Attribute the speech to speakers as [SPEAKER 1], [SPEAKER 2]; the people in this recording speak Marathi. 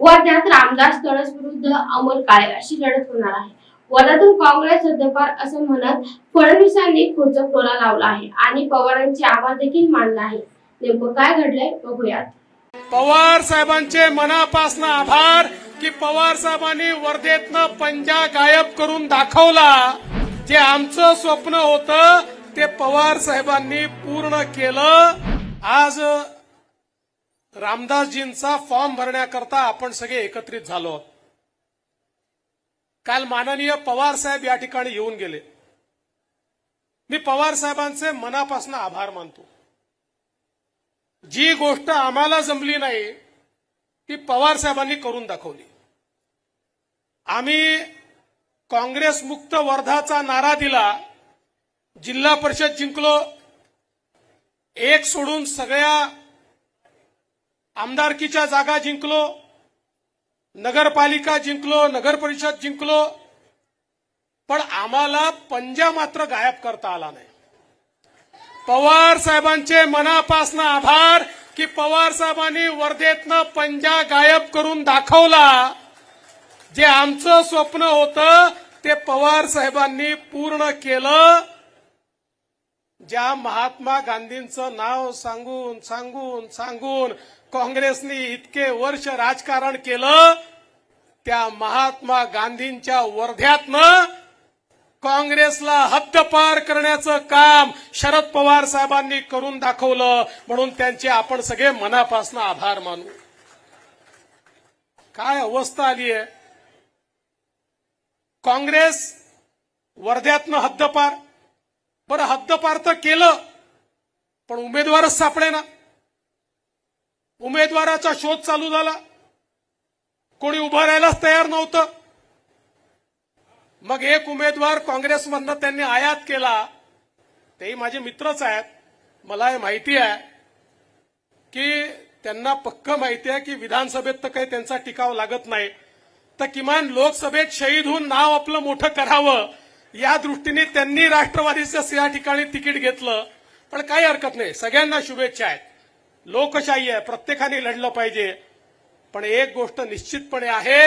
[SPEAKER 1] वर्ध्यात रामदास तडस विरुद्ध अमोल काळे अशी लढत होणार आहे. वर्ध्यातून काँग्रेस हद्दपार असं म्हणत फडणवीसांनी खोचक टोला लावला आहे आणि पवारांचे आभार देखील मानला आहे. नेमकं काय घडलंय बघूयात.
[SPEAKER 2] पवार साहेबांचे मनापासून आभार की पवार साहेबांनी वर्धेतनं पंजा गायब करून दाखवला. जे आमचं स्वप्न होतं ते पवार साहेबांनी पूर्ण केलं. आज रामदासजींचा फॉर्म भरण्याकरता आपण सगळे एकत्रित झालो. आहोत. काल माननीय पवार साहेब या ठिकाणी येऊन गेले. मी पवार साहेबांचे मनापासून आभार मानतो. जी गोष्ट आम्हाला जमली नाही ती पवार साहेबांनी करून दाखवली. आम्ही काँग्रेस मुक्त वर्धाचा नारा दिला जिल्हा परिषद जिंकलो एक सोडून सगळ्या आमदारकीच्या जागा जिंकलो नगरपालिका जिंकलो नगर परिषद जिंकलो पण आम्हाला पंजा मात्र गायब करता आला नाही. पवार साहेबांचे मनापासून आभार की पवार साहेबांनी वर्धेतनं पंजा गायब करून दाखवला. जे आमचं स्वप्न होतं ते पवार साहेबांनी पूर्ण केलं. ज्या महात्मा गांधींचं नाव सांगून सांगून सांगून काँग्रेसने इतके वर्ष राजकारण केलं त्या महात्मा गांधींच्या वर्ध्यातनं काँग्रेसला हद्दपार करण्याचं काम शरद पवार साहेबांनी करून दाखवलं म्हणून त्यांचे आपण सगळे मनापासून आभार मानू. काय अवस्था आली आहे? काँग्रेस वर्ध्यातनं हद्दपार बरं हद्दपार तर केलं पण उमेदवारच सापडे ना. उमेदवाराचा शोध चालू झाला. कोणी उभं राहायलाच तयार नव्हतं. मग एक उमेदवार काँग्रेसमधनं त्यांनी आयात केला. तेही माझे मित्रच आहेत. मला हे माहिती आहे की त्यांना पक्क माहिती आहे की विधानसभेत तर काही त्यांचा टिकाव लागत नाही. तर किमान लोकसभेत शहीद होऊन नाव आपलं मोठं करावं. या दृष्टीने त्यांनी राष्ट्रवादीचं या ठिकाणी तिकीट घेतलं. पण काही हरकत नाही. सगळ्यांना शुभेच्छा आहेत. लोकशाही आहे. प्रत्येकाने लढलं पाहिजे. पण एक गोष्ट निश्चितपणे आहे.